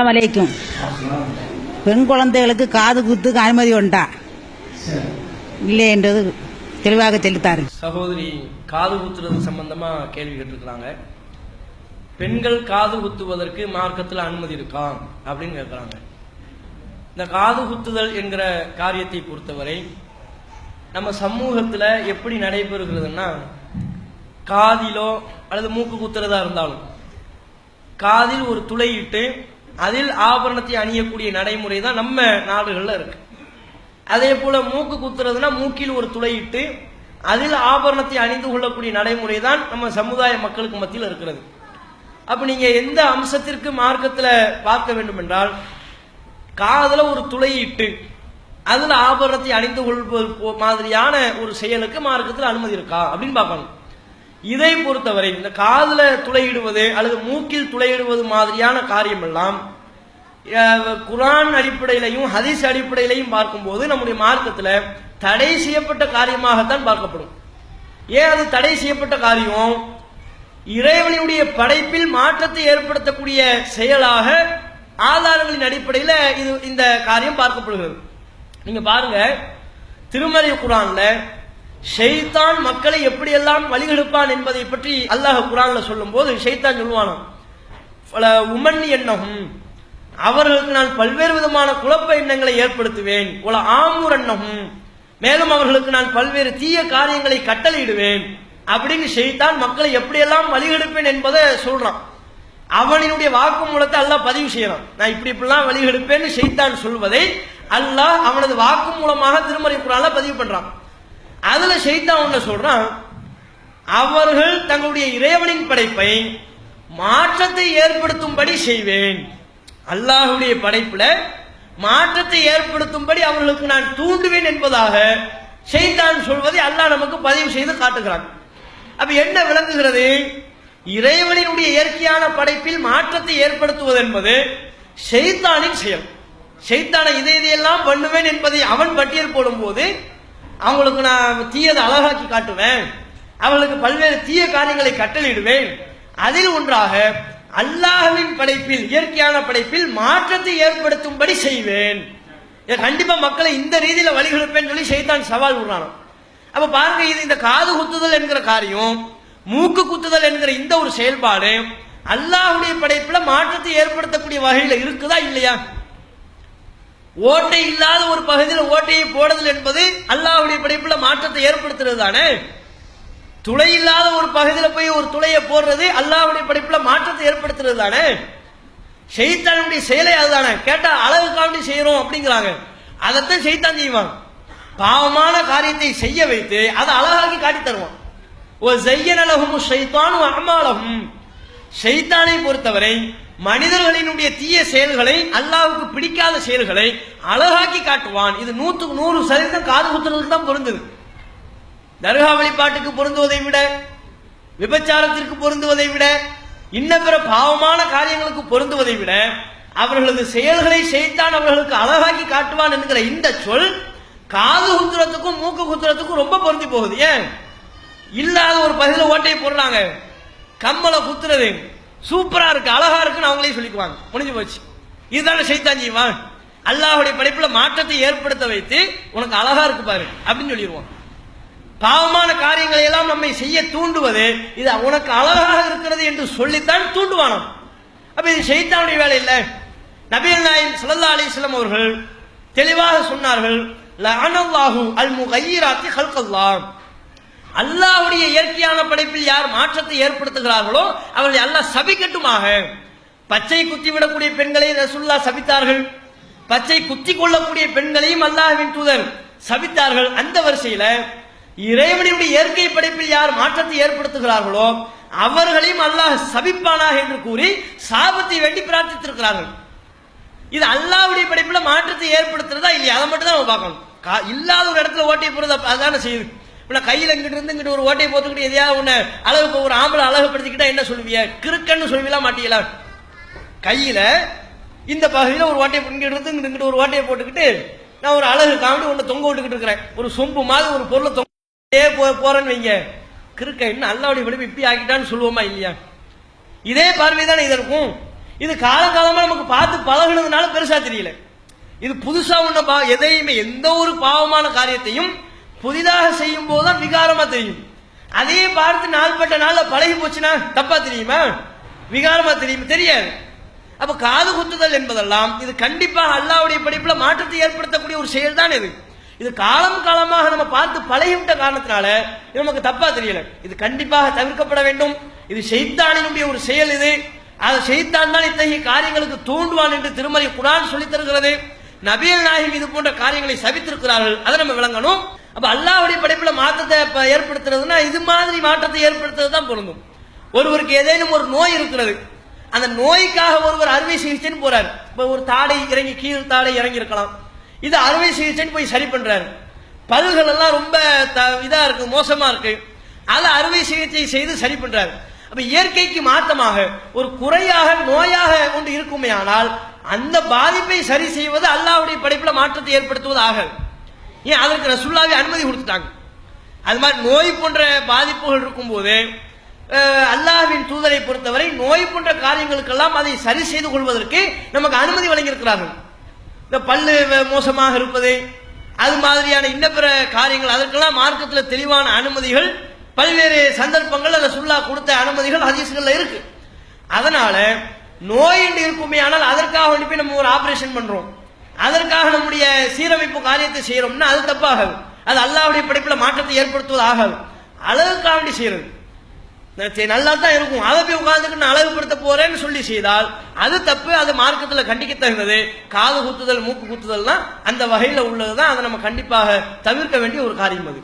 அலைக்கும். பெண் குழந்தைகளுக்கு காது குத்துக்கு அனுமதி உண்டா? இல்லை என்றது தெளிவாக சொல்லித்தாரு சகோதரி காது குத்துறது சம்பந்தமா கேள்வி கேட்டிருக்கிறாங்க. பெண்கள் காது குத்துவதற்கு மார்க்கத்தில் அனுமதி இருக்கா? அப்படின்னு கேட்கிறாங்க. இந்த காது குத்துதல் என்கிற காரியத்தை பொறுத்தவரை நம்ம சமூகத்துல எப்படி நடைபெறுகிறதுன்னா காதிலோ அல்லது மூக்கு குத்துறதா இருந்தாலும் காதில் ஒரு துளையிட்டு அதில் ஆபரணத்தை அணியக்கூடிய நடைமுறை தான் நம்ம நாடுகளில் இருக்கு. அதே போல மூக்கு குத்துறதுன்னா மூக்கில் ஒரு துளையிட்டு அதில் ஆபரணத்தை அணிந்து கொள்ளக்கூடிய நடைமுறை தான் நம்ம சமுதாய மக்களுக்கு மத்தியில் இருக்கிறது. அப்போ நீங்கள் எந்த அம்சத்திற்கு மார்க்கத்தில் பார்க்க வேண்டும் என்றால் காதில் ஒரு துளையிட்டு அதில் ஆபரணத்தை அணிந்து கொள்வது மாதிரியான ஒரு செயலுக்கு மார்க்கத்தில் அனுமதி இருக்கா அப்படின்னு பார்க்கணும். இதை பொறுத்தவரை இந்த காதில் துளையிடுவது அல்லது மூக்கில் துளையிடுவது மாதிரியான காரியம் எல்லாம் அடிப்படையிலையும் ஹதீஸ் அடிப்படையிலையும் பார்க்கும்போது நம்முடைய மார்க்கத்துல தடை செய்யப்பட்ட காரியமாகத்தான் பார்க்கப்படும். ஏன் அது தடை செய்யப்பட்ட காரியம்? இறைவனுடைய படைப்பில் மாற்றத்தை ஏற்படுத்தக்கூடிய செயலாக ஆதாரங்களின் அடிப்படையில் இது இந்த காரியம் பார்க்கப்படுகிறது. நீங்க பாருங்க திருமறை குரான்ல ஷைத்தான் மக்களை எப்படியெல்லாம் வழிகெடுப்பான் என்பதை பற்றி அல்லாஹ் குரான்ல சொல்லும்போது ஷைத்தான் சொல்லுவானாம். பல உமன் எண்ணகும் அவர்களுக்கு நான் பல்வேறு விதமான குழப்ப எண்ணங்களை ஏற்படுத்துவேன். உல ஆமூர் எண்ணகும் மேலும் அவர்களுக்கு நான் பல்வேறு தீய காரியங்களை கட்டளையிடுவேன். அப்படின்னு ஷெய்தான் மக்களை எப்படியெல்லாம் வழிகெடுப்பேன் என்பதை சொல்றான். அவனினுடைய வாக்குமூலத்தை அல்லாஹ் பதிவு செய்யறான். நான் இப்படி இப்படிலாம் வழிகெடுப்பேன்னு ஷெய்தான் சொல்வதை அல்லாஹ் அவனது வாக்கு மூலமாக திருமறை குரான்ல பதிவு பண்றான். அதுல ஷைத்தான் ஒண்ணு சொல்றான் அவர்கள் தங்களுடைய இறைவனின் படைப்பை மாற்றத்தை ஏற்படுத்தும்படி செய்வேன். அல்லாஹுடைய படைப்புல மாற்றத்தை ஏற்படுத்தும்படி அவர்களுக்கு நான் தூண்டுவேன் என்பதாக செய்தான் சொல்வதை அல்லாஹ் நமக்கு பதிவு செய்து காட்டுகிறான். அப்ப என்ன விளங்குகிறது? இறைவனினுடைய இயற்கையான படைப்பில் மாற்றத்தை ஏற்படுத்துவது என்பது செய்தானின் செயல். ஷைத்தானை இதை இதையெல்லாம் பண்ணுவேன் என்பதை அவன் பட்டியல் போடும்போது அவங்களுக்கு நான் தீயதை அழகாக்கி காட்டுவேன். அவர்களுக்கு பல்வேறு தீய காரியங்களை கட்டளிடுவேன் அதில் ஒன்றாக அல்லாஹ்வின் படைப்பில் இயற்கையான படைப்பில் மாற்றத்தை ஏற்படுத்தும்படி செய்வேன். கண்டிப்பா மக்களை இந்த ரீதியில வழிகெடுப்பேன்னு சொல்லி செய்தான் சவால் விடுறானோ அப்ப பாருங்க இது இந்த காது குத்துதல் என்கிற காரியம் மூக்கு குத்துதல் என்கிற இந்த ஒரு செயல்பாடு அல்லாஹுடைய படைப்புல மாற்றத்தை ஏற்படுத்தக்கூடிய வகையில இருக்குதா இல்லையா? ஓட்டை இல்லாத ஒரு பகுதியில் ஓட்டையை போடுதல் என்பது அல்லாஹுடைய படைப்புல மாற்றத்தை ஏற்படுத்துறது தானே துளை இல்லாத ஒரு பகுதியில் போய் ஒரு துளையை போடுறது அல்லாஹுடைய படைப்புல மாற்றத்தை ஏற்படுத்துறது தானே ஷெய்தானுடைய செயலை அதுதானே. கேட்டா அளவுக்காண்டி செய்யறோம் அப்படிங்கிறாங்க. அதைத்தான் ஷெய்தான் செய்வாங்க பாவமான காரியத்தை செய்ய வைத்து அதை அழகாக்கி காட்டி தருவான் ஓ செய்யனலகும் ஷைத்தானும் அமாலகும் ஷைத்தானை பொறுத்தவரை மனிதர்களினுடைய தீய செயல்களை அல்லாவுக்கு பிடிக்காத செயல்களை அழகாக்கி காட்டுவான். இது நூற்றுக்கு நூறு சதவீதம் காது குத்துறதுக்கு தான் பொருந்தது. தர்கா வழிபாட்டுக்கு பொருந்துவதை விட விபச்சாரத்திற்கு பொருந்துவதை விட இன்ன பிற பாவமான காரியங்களுக்கு பொருந்துவதை விட அவர்களது செயல்களை செய்தான் அவர்களுக்கு அழகாக்கி காட்டுவான் என்கிற இந்த சொல் காது குத்துறதுக்கும் மூக்கு குத்துறதுக்கும் ரொம்ப பொருந்தி போகுது. ஏன்? இல்லாத ஒரு பகுதியில் ஓட்டையை போடுறாங்க. கம்மலை குத்துறது சூப்பரா இருக்கு அழகா இருக்குன்னு அவங்களே சொல்லிக்குவாங்க. முடிஞ்சு போச்சு. இதுதானே செய்தான் செய்வான் அல்லாஹுடைய படைப்புல மாற்றத்தை ஏற்படுத்த வைத்து உனக்கு அழகா இருக்கு பாரு அப்படின்னு சொல்லிடுவான் பாவமான காரியங்களை எல்லாம் நம்மை செய்ய தூண்டுவது இது உனக்கு அழகாக இருக்கிறது என்று சொல்லித்தான் தூண்டுவானாம். அப்ப இது செய்தானுடைய வேலை இல்லை. நபீல் நாயின் சுல்லா அலிஸ்லாம் அவர்கள் தெளிவாக சொன்னார்கள் அல் முகையிராத்தி ஹல்கல்லாம் அல்லாஹுடைய இயற்கையான படைப்பில் யார் மாற்றத்தை ஏற்படுத்துகிறார்களோ அவர்களை அல்லாஹ் சபிக்கட்டுமாக. பச்சை குத்தி விடக்கூடிய பெண்களை ரசுல்லா சபித்தார்கள். பச்சை குத்தி கொள்ளக்கூடிய பெண்களையும் அல்லாஹ்வின் தூதர் சபித்தார்கள் அந்த வரிசையில. இறைவனுடைய இயற்கை படைப்பில் யார் மாற்றத்தை ஏற்படுத்துகிறார்களோ அவர்களையும் அல்லாஹ் சபிப்பானாக என்று கூறி சாபத்தை வேண்டி பிரார்த்தித்திருக்கிறார்கள். இது அல்லாவுடைய படைப்புல மாற்றத்தை ஏற்படுத்துறதா இல்லையா? அதை மட்டும் தான் நம்ம பார்க்கணும். கா- இல்லாத ஒரு இடத்துல ஓட்டி போறது அதான செய்யுது இப்ப கையில் இங்கிட்டு இருந்து இங்கிட்டு ஒரு ஓட்டையை போட்டுக்கிட்டு எதையாவது ஒன்று அழகு இப்போ ஒரு ஆம்பளை அழகுப்படுத்திக்கிட்டா என்ன சொல்லுவிய? கிறுக்கன்னு சொல்லுவீங்களா மாட்டீங்களா? கையில் இந்த பகுதியில் ஒரு ஓட்டையை இங்கிட்டு இருந்து இங்கிட்டு இங்கிட்டு ஒரு ஓட்டையை போட்டுக்கிட்டு நான் ஒரு அழகு காமெடி ஒன்று தொங்க விட்டுக்கிட்டு இருக்கிறேன். ஒரு சொம்பு மாதிரி ஒரு பொருளை தொங்க போ போகிறேன்னு வைங்க. கிறுக்க இன்னும் அல்லாவுடைய படிப்பு இப்படி ஆக்கிட்டான்னு சொல்லுவோமா இல்லையா? இதே பார்வை தானே இதற்கும் இது காலகாலமாக நமக்கு பார்த்து பழகுனதுனால பெருசாக தெரியல. இது புதுசாக ஒன்று பா எதையுமே எந்த ஒரு பாவமான காரியத்தையும் புதிதாக செய்யும் போதுதான் விகாரமா தெரியும். அதையே பார்த்து நாள்பட்ட நாள்ல பழகி போச்சுன்னா தப்பா தெரியுமா? விகாரமா தெரியும் தெரியாது. அப்ப காது குத்துதல் என்பதெல்லாம் இது கண்டிப்பாக அல்லாவுடைய படிப்புல மாற்றத்தை ஏற்படுத்தக்கூடிய ஒரு செயல் தான் இது. இது காலம் காலமாக நம்ம பார்த்து பழகிவிட்ட காரணத்தினால இது நமக்கு தப்பா தெரியல. இது கண்டிப்பாக தவிர்க்கப்பட வேண்டும். இது செய்தானினுடைய ஒரு செயல் இது. அது செய்தான் தான் இத்தகைய காரியங்களுக்கு தூண்டுவான் என்று திருமறை குரான் சொல்லித் தருகிறது. நபியல் நாயகம் இது போன்ற காரியங்களை சவித்திருக்கிறார்கள் அதை நம்ம விளங்கணும். அப்ப அல்லாவுடைய படைப்புல மாற்றத்தை ஏற்படுத்துறதுன்னா இது மாதிரி மாற்றத்தை ஏற்படுத்துறது தான் பொருந்தும். ஒருவருக்கு ஏதேனும் ஒரு நோய் இருக்கிறது. அந்த நோய்க்காக ஒருவர் அறுவை சிகிச்சைன்னு போறாரு. இப்ப ஒரு தாடை இறங்கி கீழ் தாடை இறங்கி இருக்கலாம் இது அறுவை சிகிச்சைன்னு போய் சரி பண்றாரு. பல்கள் எல்லாம் ரொம்ப த- இதா இருக்கு மோசமா இருக்கு. அதை அறுவை சிகிச்சை செய்து சரி பண்றாரு. அப்ப இயற்கைக்கு மாற்றமாக ஒரு குறையாக நோயாக ஒன்று இருக்குமே ஆனால் அந்த பாதிப்பை சரி செய்வது அல்லாவுடைய படைப்புல மாற்றத்தை ஏற்படுத்துவது ஆகாது ஏன் அதற்கு ரசுல்லாவே அனுமதி கொடுத்துட்டாங்க. அது மாதிரி நோய் போன்ற பாதிப்புகள் இருக்கும்போது அஹ், அல்லாஹ்வின் தூதரை பொறுத்தவரை நோய் போன்ற காரியங்களுக்கெல்லாம் அதை சரி செய்து கொள்வதற்கு நமக்கு அனுமதி வழங்கியிருக்கிறார்கள். இந்த பல்லு மோசமாக இருப்பது அது மாதிரியான இன்ன பிற காரியங்கள் அதற்கெல்லாம் மார்க்கத்தில் தெளிவான அனுமதிகள் பல்வேறு சந்தர்ப்பங்கள் அந்த சுல்லா கொடுத்த அனுமதிகள் ஹதீஸ்கள்ல இருக்கு. அதனால நோய் என்று இருக்குமே ஆனால் அதற்காக அனுப்பி நம்ம ஒரு ஆபரேஷன் பண்றோம். அதற்காக நம்முடைய சீரமைப்பு காரியத்தை செய்யறோம்னா அது தப்பாகும் அது அல்லாவுடைய படைப்புல மாற்றத்தை ஏற்படுத்துவது ஆகாது அழகுக்காக வேண்டி செய்யறது சரி நல்லா தான் இருக்கும். அதை போய் உட்கார்ந்துட்டு நான் அழகுபடுத்த போறேன்னு சொல்லி செய்தால் அது தப்பு அது மார்க்கத்தில் கண்டிக்க தகுந்தது. காது குத்துதல் மூக்கு குத்துதல்னா அந்த வகையில உள்ளதுதான் அதை நம்ம கண்டிப்பாக தவிர்க்க வேண்டிய ஒரு காரியம் அது.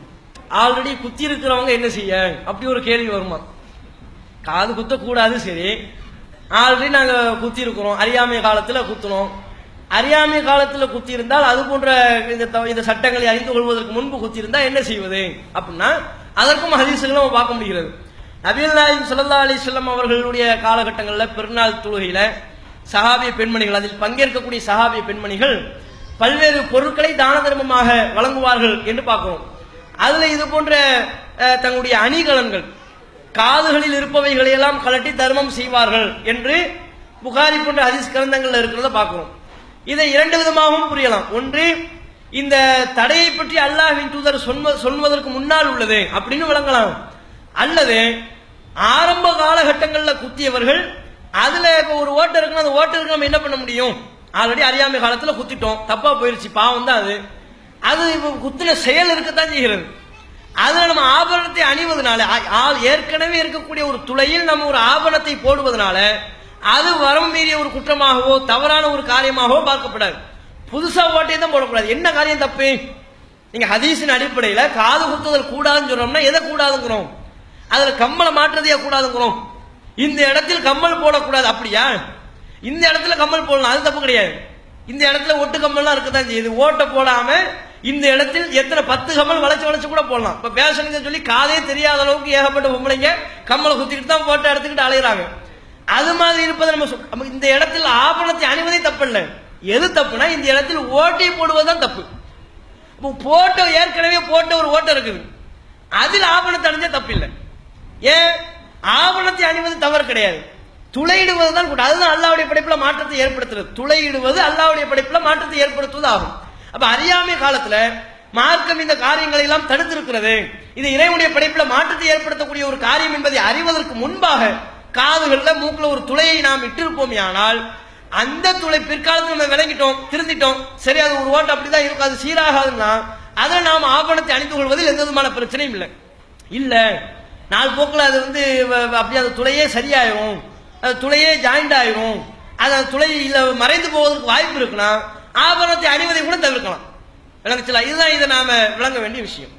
ஆல்ரெடி குத்தி இருக்கிறவங்க என்ன செய்ய? அப்படி ஒரு கேள்வி வருமா? காது குத்த கூடாது சரி. ஆல்ரெடி நாங்க குத்தி இருக்கிறோம் அறியாமை காலத்துல குத்துனோம். அறியாமை காலத்தில் குத்தி இருந்தால் அது போன்ற இந்த த- இந்த சட்டங்களை அறிந்து கொள்வதற்கு முன்பு குத்தியிருந்தா என்ன செய்வது? அப்படின்னா அதற்கும் ஹதீசுகளும் நம்ம பார்க்க முடிகிறது. நபீல் நாயகம் சுல்லா அலைஹி அவர்களுடைய காலகட்டங்களில் பெருநாள் தொழுகையில சஹாபிய பெண்மணிகள் அதில் பங்கேற்கக்கூடிய சஹாபிய பெண்மணிகள் பல்வேறு பொருட்களை தான தர்மமாக வழங்குவார்கள் என்று பார்க்கிறோம். அதுல இது போன்ற தங்களுடைய அணிகலன்கள் காதுகளில் இருப்பவைகளையெல்லாம் கலட்டி தர்மம் செய்வார்கள் என்று புகாரி போன்ற ஹதீஸ் கிரந்தங்கள்ல இருக்கிறத பார்க்கிறோம். இதை இரண்டு விதமாகவும் புரியலாம். ஒன்று இந்த தடையை பற்றி அல்லாஹின் தூதர் சொல்வதற்கு முன்னால் உள்ளது அப்படின்னு விளங்கலாம். அல்லது ஆரம்ப காலகட்டங்களில் குத்தியவர்கள் அதுல இப்ப ஒரு ஓட்டை இருக்குன்னா அந்த ஓட்டருக்கு நம்ம என்ன பண்ண முடியும்? ஆல்ரெடி அறியாமை காலத்துல குத்திட்டோம். தப்பா போயிருச்சு பாவம் தான் அது. அது இப்ப குத்தின செயல் இருக்கத்தான் செய்கிறது. அதுல நம்ம ஆபரணத்தை அணிவதனால ஆ- ஏற்கனவே இருக்கக்கூடிய ஒரு துளையில் நம்ம ஒரு ஆபரணத்தை போடுவதனால அது வரம் மீறிய ஒரு குற்றமாகவோ தவறான ஒரு காரியமாகவோ பார்க்கப்படாது. புதுசா ஓட்டையும் தான் போடக்கூடாது. என்ன காரியம் தப்பு? நீங்க ஹதீஸின் அடிப்படையில காது குத்துதல் கூடாதுன்னு சொன்னோம்னா எதை கூடாதுங்கிறோம்? அதுல கம்மலை மாற்றுறதையா கூடாதுங்கிறோம்? இந்த இடத்தில் கம்மல் போடக்கூடாது. அப்படியா? இந்த இடத்துல கம்மல் போடலாம். அது தப்பு கிடையாது. இந்த இடத்துல ஒட்டு கம்மல்லாம் இருக்கதான் செய்யுது ஓட்டை போடாம இந்த இடத்தில் எத்தனை பத்து கம்மல் வளைச்சு வளைச்சு கூட போடலாம். இப்ப பேசணுங்க சொல்லி காதே தெரியாத அளவுக்கு ஏகப்பட்ட பொம்பளைங்க கம்மலை குத்திக்கிட்டு தான் போட்டோ எடுத்துக்கிட்டு அலையிறாங்க. அது மாதிரி இருப்பதை நம்ம சொல்றோம் இந்த இடத்தில் ஆபரணத்தை அணிவதே தப்பு இல்லை எது தப்புனா இந்த இடத்தில் ஓட்டை போடுவதுதான் தப்பு. இப்போ போட்டோ ஏற்கனவே போட்ட ஒரு ஓட்டம் இருக்குது. அதில் ஆவணத்தை அணிஞ்சா தப்பு இல்லை ஏன்? ஆவணத்தை அணிவது தவறு கிடையாது. துளையிடுவது தான் கூட. அதுதான் அல்லாவுடைய படைப்பில் மாற்றத்தை ஏற்படுத்துறது. துளையிடுவது அல்லாவுடைய படைப்பில் மாற்றத்தை ஏற்படுத்துவது ஆகும் அப்ப அறியாமை காலத்துல மார்க்கம் இந்த காரியங்களை எல்லாம் தடுத்திருக்கிறது. இது இறைவனுடைய படைப்பில் மாற்றத்தை ஏற்படுத்தக்கூடிய ஒரு காரியம் என்பதை அறிவதற்கு முன்பாக காதுகளில் மூக்கில் ஒரு துளையை நாம் இட்டிருப்போம் ஆனால் அந்த துளை பிற்காலத்தில் நம்ம விளங்கிட்டோம் திருந்திட்டோம் சரி அது ஒரு ஓட்டு அப்படிதான் இருக்கும் அது சீராகாதுன்னா அதை நாம் ஆபணத்தை அணிந்து கொள்வதில் எந்த விதமான பிரச்சனையும் இல்லை. இல்லை நாலு போக்கில் அது வந்து வ- அப்படியே அந்த துளையே சரியாயிரும் அது துளையே ஜாயிண்ட் ஆயிரும் அது அந்த துளை இல்லை மறைந்து போவதற்கு வாய்ப்பு இருக்குன்னா ஆபரணத்தை அணிவதை கூட தவிர்க்கலாம். விளங்கச்சலாம் இதுதான் இதை நாம விளங்க வேண்டிய விஷயம்.